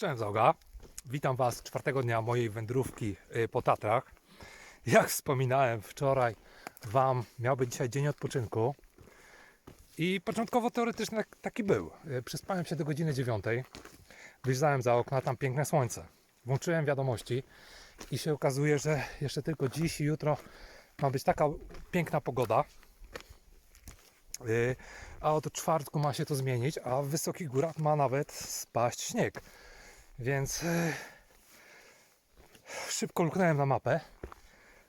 Cześć Zoga. Witam Was czwartego dnia mojej wędrówki y, po Tatrach. Jak wspominałem wczoraj Wam, miał być dzisiaj dzień odpoczynku. I początkowo teoretycznie tak- taki był. Y, Przespałem się do godziny dziewiątej. Wyjrzałem za okno, a tam piękne słońce. Włączyłem wiadomości i się okazuje, że jeszcze tylko dziś i jutro ma być taka piękna pogoda. Y, A od czwartku ma się to zmienić, a w wysokich górach ma nawet spaść śnieg. Więc e, szybko luknąłem na mapę.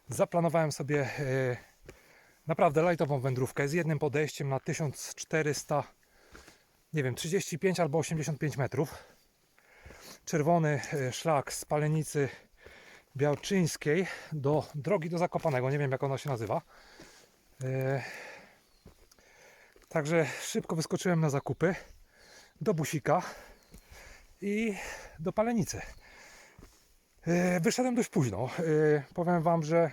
Zaplanowałem sobie e, naprawdę lajtową wędrówkę z jednym podejściem na 1400, nie wiem, 35 albo 85 metrów. Czerwony e, szlak z Palenicy Białczyńskiej do drogi do Zakopanego, nie wiem jak ona się nazywa. Także szybko wyskoczyłem na zakupy do busika i do palenicy. E, Wyszedłem dość późno. E, Powiem Wam, że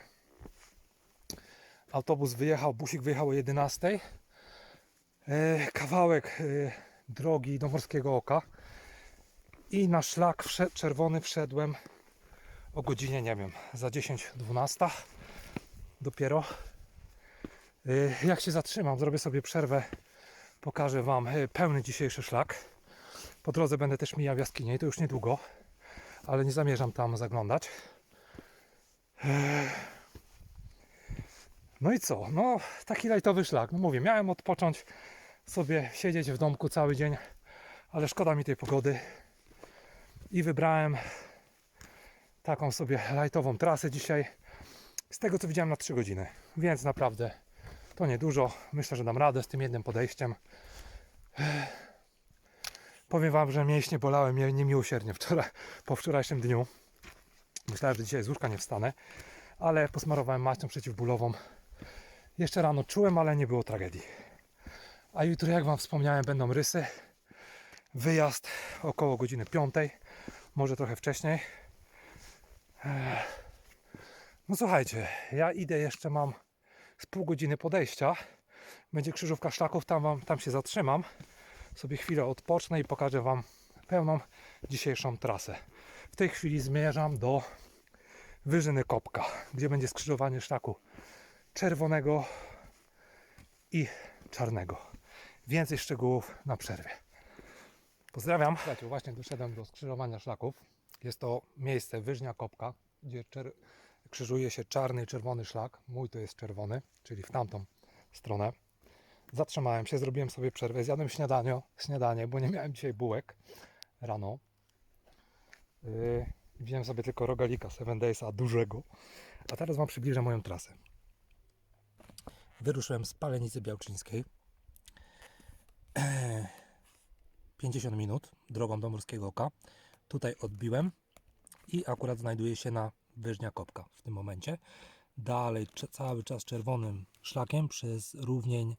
autobus wyjechał, busik wyjechał o 11. E, Kawałek drogi do Morskiego Oka i na szlak czerwony wszedłem o godzinie, nie wiem, za 10-12 dopiero. Jak się zatrzymam, zrobię sobie przerwę, pokażę Wam pełny dzisiejszy szlak. Po drodze będę też mijał jaskinię i to już niedługo, ale nie zamierzam tam zaglądać. No i co? No, taki lajtowy szlak. No mówię, miałem odpocząć, sobie siedzieć w domku cały dzień, ale szkoda mi tej pogody. I wybrałem taką sobie lajtową trasę dzisiaj. Z tego co widziałem na 3 godziny, więc naprawdę to niedużo. Myślę, że dam radę z tym jednym podejściem. Powiem Wam, że mięśnie bolały mnie niemiłosiernie wczoraj, po wczorajszym dniu. Myślałem, że dzisiaj z łóżka nie wstanę, ale posmarowałem maścią przeciwbólową. Jeszcze rano czułem, ale nie było tragedii. A jutro, jak Wam wspomniałem, będą rysy. Wyjazd około godziny 5, może trochę wcześniej. No słuchajcie, ja idę jeszcze mam z pół godziny podejścia. Będzie krzyżówka szlaków, tam, wam, tam się zatrzymam sobie chwilę odpocznę i pokażę Wam pełną dzisiejszą trasę. W tej chwili zmierzam do Wyżyny Kopka, gdzie będzie skrzyżowanie szlaku czerwonego i czarnego. Więcej szczegółów na przerwie. Pozdrawiam. Słuchajcie, właśnie doszedłem do skrzyżowania szlaków. Jest to miejsce Wyżnia Kopka, gdzie krzyżuje się czarny i czerwony szlak. Mój to jest czerwony, czyli w tamtą stronę. Zatrzymałem się, zrobiłem sobie przerwę, zjadłem śniadanie, śniadanie bo nie miałem dzisiaj bułek rano. Yy, wziąłem sobie tylko rogalika Seven Daysa dużego. A teraz Wam przybliżę moją trasę. Wyruszyłem z Palenicy Białczyńskiej. 50 minut drogą do Morskiego Oka. Tutaj odbiłem i akurat znajduję się na Wyżnia Kopka w tym momencie. Dalej cały czas czerwonym szlakiem przez równień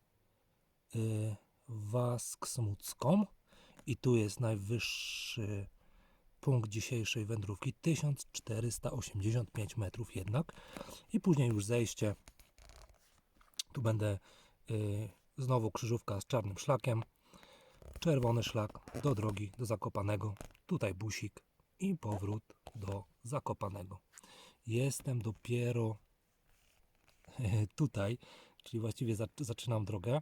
Wasksmucką. I tu jest najwyższy punkt dzisiejszej wędrówki 1485 metrów jednak. I później już zejście. Tu będę y, znowu krzyżówka z czarnym szlakiem. Czerwony szlak do drogi do Zakopanego. Tutaj busik i powrót do Zakopanego. Jestem dopiero tutaj czyli właściwie zac- zaczynam drogę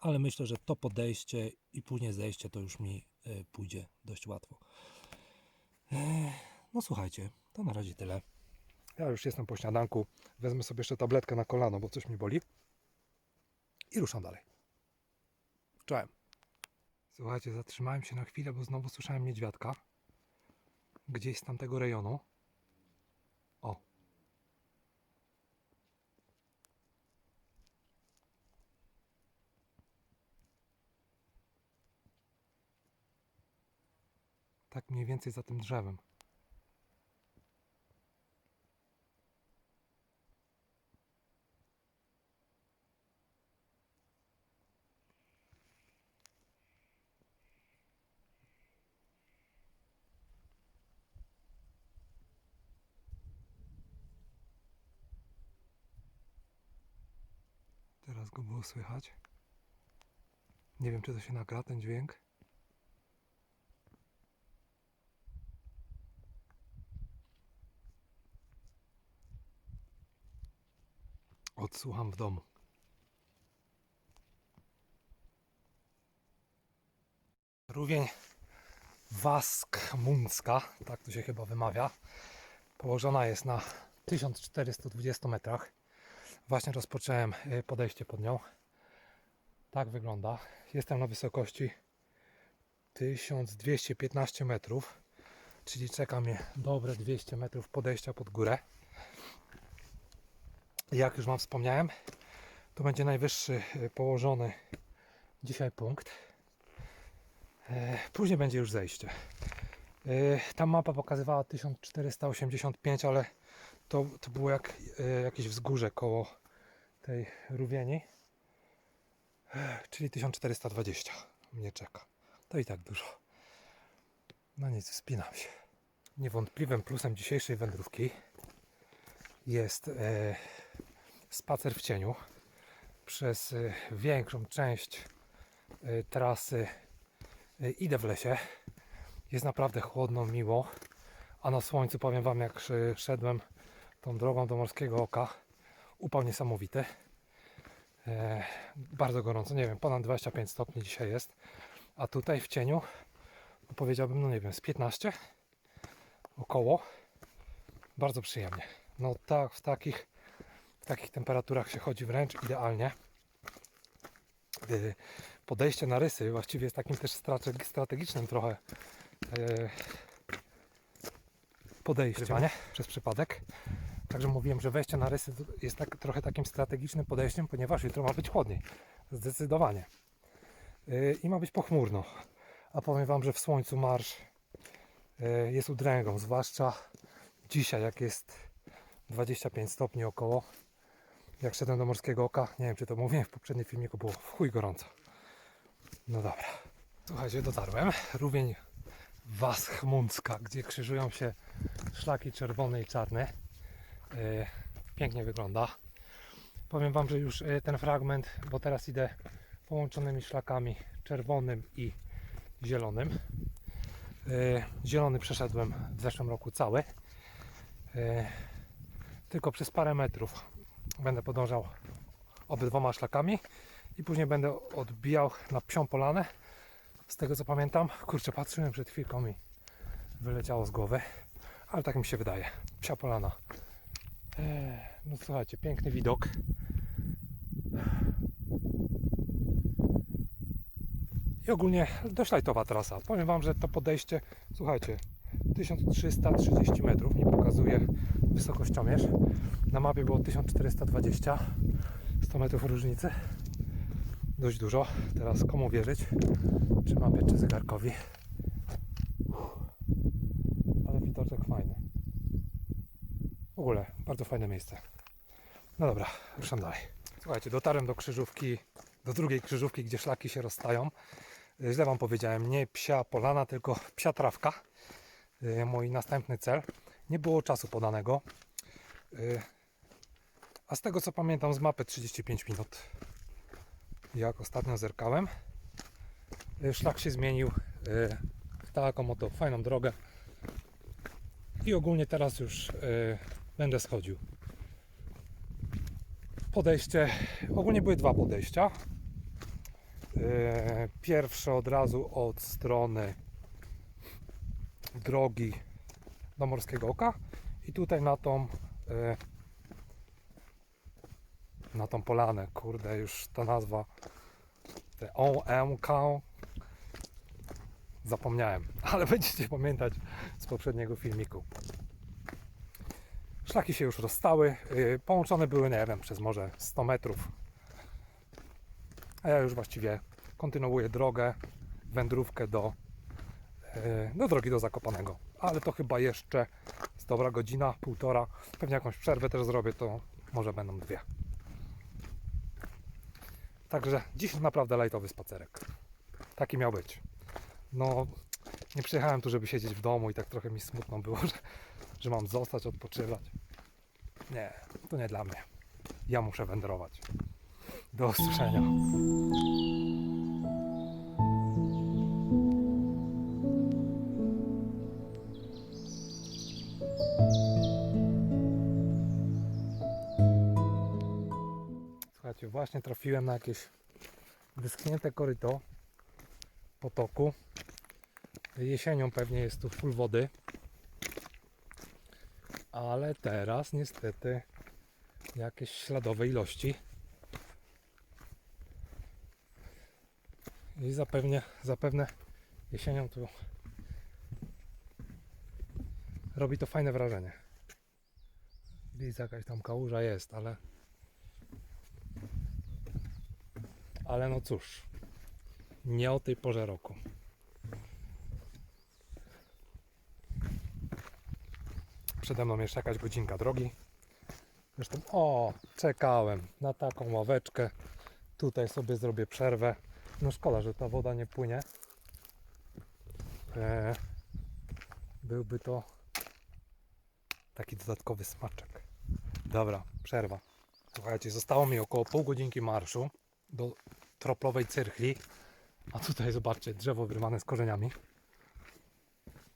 ale myślę, że to podejście i później zejście to już mi e, pójdzie dość łatwo. No słuchajcie, to na razie tyle. Ja już jestem po śniadanku. Wezmę sobie jeszcze tabletkę na kolano, bo coś mi boli. I ruszam dalej. Czołem. Słuchajcie, zatrzymałem się na chwilę, bo znowu słyszałem niedźwiadka. Gdzieś z tamtego rejonu. Tak mniej więcej za tym drzewem. Teraz go było słychać. Nie wiem, czy to się nagra, ten dźwięk. Odsłucham w domu. Rówień Waskmuncka, tak to się chyba wymawia. Położona jest na 1420 metrach. Właśnie rozpocząłem y, podejście pod nią. Tak wygląda. Jestem na wysokości 1215 metrów, czyli czeka mnie dobre 200 metrów podejścia pod górę. Jak już Wam wspomniałem, to będzie najwyższy y, położony dzisiaj punkt. E, Później będzie już zejście. E, Ta mapa pokazywała 1485, ale to, to było jak e, jakieś wzgórze koło tej rówieni. E, Czyli 1420 mnie czeka. To i tak dużo. No nic, wspinam się. Niewątpliwym plusem dzisiejszej wędrówki jest e, spacer w cieniu. Przez e, większą część e, trasy e, idę w lesie. Jest naprawdę chłodno, miło. A na słońcu powiem Wam, jak szedłem tą drogą do Morskiego Oka, upał niesamowity. E, bardzo gorąco, nie wiem, ponad 25 stopni dzisiaj jest. A tutaj w cieniu, no powiedziałbym, no nie wiem, z 15 około. Bardzo przyjemnie. No tak, w takich, takich temperaturach się chodzi wręcz idealnie. Y, Podejście na rysy właściwie jest takim też strate- strategicznym trochę e, podejściem nie? przez przypadek. Także mówiłem, że wejście na rysy jest tak, trochę takim strategicznym podejściem, ponieważ jutro ma być chłodniej. Zdecydowanie. Y, I ma być pochmurno. A powiem Wam, że w słońcu marsz y, jest udręgą, zwłaszcza dzisiaj, jak jest 25 stopni około. Jak szedłem do Morskiego Oka, nie wiem czy to mówiłem w poprzednim filmiku, było w chuj gorąco. No dobra. Słuchajcie, dotarłem. Rówień Waschmuncka, gdzie krzyżują się szlaki czerwone i czarne. E, Pięknie wygląda. Powiem Wam, że już e, ten fragment, bo teraz idę połączonymi szlakami czerwonym i zielonym. E, Zielony przeszedłem w zeszłym roku cały. Tylko przez parę metrów będę podążał obydwoma szlakami i później będę odbijał na psią polanę. Z tego co pamiętam, kurczę, patrzyłem przed chwilką mi wyleciało z głowy, ale tak mi się wydaje. Psia polana. Eee, no słuchajcie, piękny widok. I ogólnie dość lajtowa trasa. Powiem Wam, że to podejście, słuchajcie, 1330 metrów mi pokazuje wysokościomierz. Na mapie było 1420, 100 metrów różnicy. Dość dużo. Teraz komu wierzyć? Czy mapie, czy zegarkowi? Ale widoczek fajny. W ogóle bardzo fajne miejsce. No dobra, ruszam dalej. Słuchajcie, dotarłem do krzyżówki, do drugiej krzyżówki, gdzie szlaki się rozstają. Y, Źle Wam powiedziałem, nie psia polana, tylko psia trawka. Y, Mój następny cel. Nie było czasu podanego. Y, A z tego co pamiętam z mapy 35 minut. Jak ostatnio zerkałem. Y, Szlak się zmienił y, w taką oto fajną drogę. I ogólnie teraz już y, będę schodził. Podejście, ogólnie były dwa podejścia. Pierwsze od razu od strony drogi do Morskiego Oka i tutaj na tą e, na tą polanę, kurde już ta nazwa te OMK zapomniałem, ale będziecie pamiętać z poprzedniego filmiku. Szlaki się już rozstały, yy, połączone były, nie wiem, przez może 100 metrów. A ja już właściwie kontynuuję drogę, wędrówkę do, do drogi do Zakopanego. Ale to chyba jeszcze z dobra godzina, półtora. Pewnie jakąś przerwę też zrobię, to może będą dwie. Także dziś naprawdę lajtowy spacerek. Taki miał być. No, nie przyjechałem tu, żeby siedzieć w domu i tak trochę mi smutno było, że, że mam zostać, odpoczywać. Nie, to nie dla mnie. Ja muszę wędrować. Do usłyszenia. Właśnie trafiłem na jakieś wyschnięte koryto potoku. Jesienią pewnie jest tu full wody. Ale teraz niestety jakieś śladowe ilości. I zapewne, zapewne jesienią tu robi to fajne wrażenie. Widzę jakaś tam kałuża jest, ale ale no cóż nie o tej porze roku. Przede mną jeszcze jakaś godzinka drogi. Zresztą, o, czekałem na taką ławeczkę. Tutaj sobie zrobię przerwę. No szkoda, że ta woda nie płynie. E, byłby to taki dodatkowy smaczek. Dobra, przerwa. Słuchajcie, zostało mi około pół godzinki marszu do troplowej cyrchli. A tutaj zobaczcie, drzewo wyrwane z korzeniami.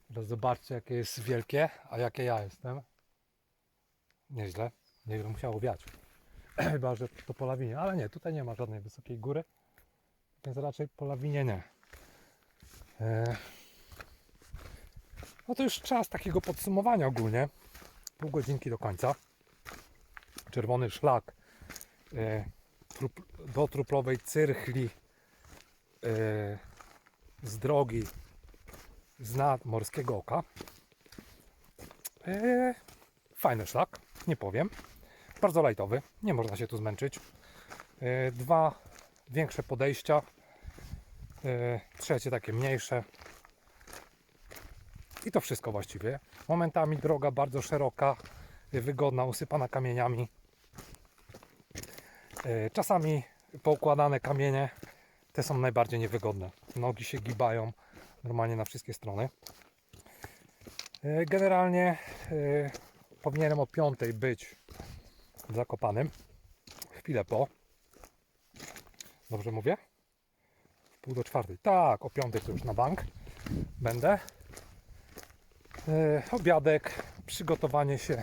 Teraz zobaczcie, jakie jest wielkie, a jakie ja jestem. Nieźle. Nieźle musiało wiać. Chyba, że to po lawinie. Ale nie, tutaj nie ma żadnej wysokiej góry. Więc raczej po lawinie nie. E, No to już czas takiego podsumowania ogólnie. Pół godzinki do końca. Czerwony szlak e, trup- do truplowej cyrchli e, z drogi z nadmorskiego oka. E, Fajny szlak, nie powiem. Bardzo lajtowy, nie można się tu zmęczyć. E, Dwa większe podejścia, e, trzecie takie mniejsze. I to wszystko właściwie. Momentami droga bardzo szeroka, wygodna, usypana kamieniami. E, Czasami poukładane kamienie, te są najbardziej niewygodne. Nogi się gibają normalnie na wszystkie strony. E, Generalnie e, powinienem o 5 być Zakopanym. Chwilę po. Dobrze mówię? W pół do czwartej. Tak, o 5 to już na bank będę. Obiadek, przygotowanie się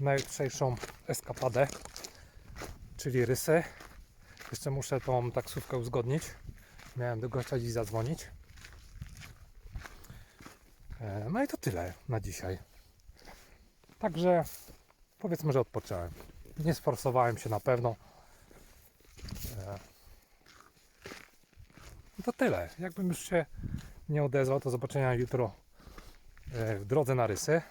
na jutrzejszą eskapadę, czyli rysy. Jeszcze muszę tą taksówkę uzgodnić. Miałem do gościa dziś zadzwonić. E, No i to tyle na dzisiaj. Także powiedzmy, że odpocząłem. Nie sforsowałem się na pewno. E, To tyle. Jakbym już się nie odezwał, to zobaczenia jutro e, w drodze na rysy.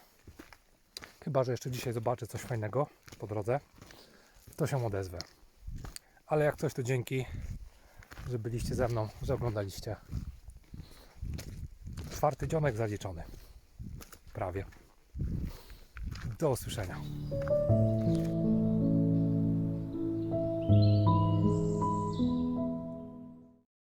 Chyba, że jeszcze dzisiaj zobaczę coś fajnego po drodze, to się odezwę. Ale jak coś, to dzięki, że byliście ze mną, że oglądaliście. Czwarty dzionek zaliczony. Prawie. Do usłyszenia.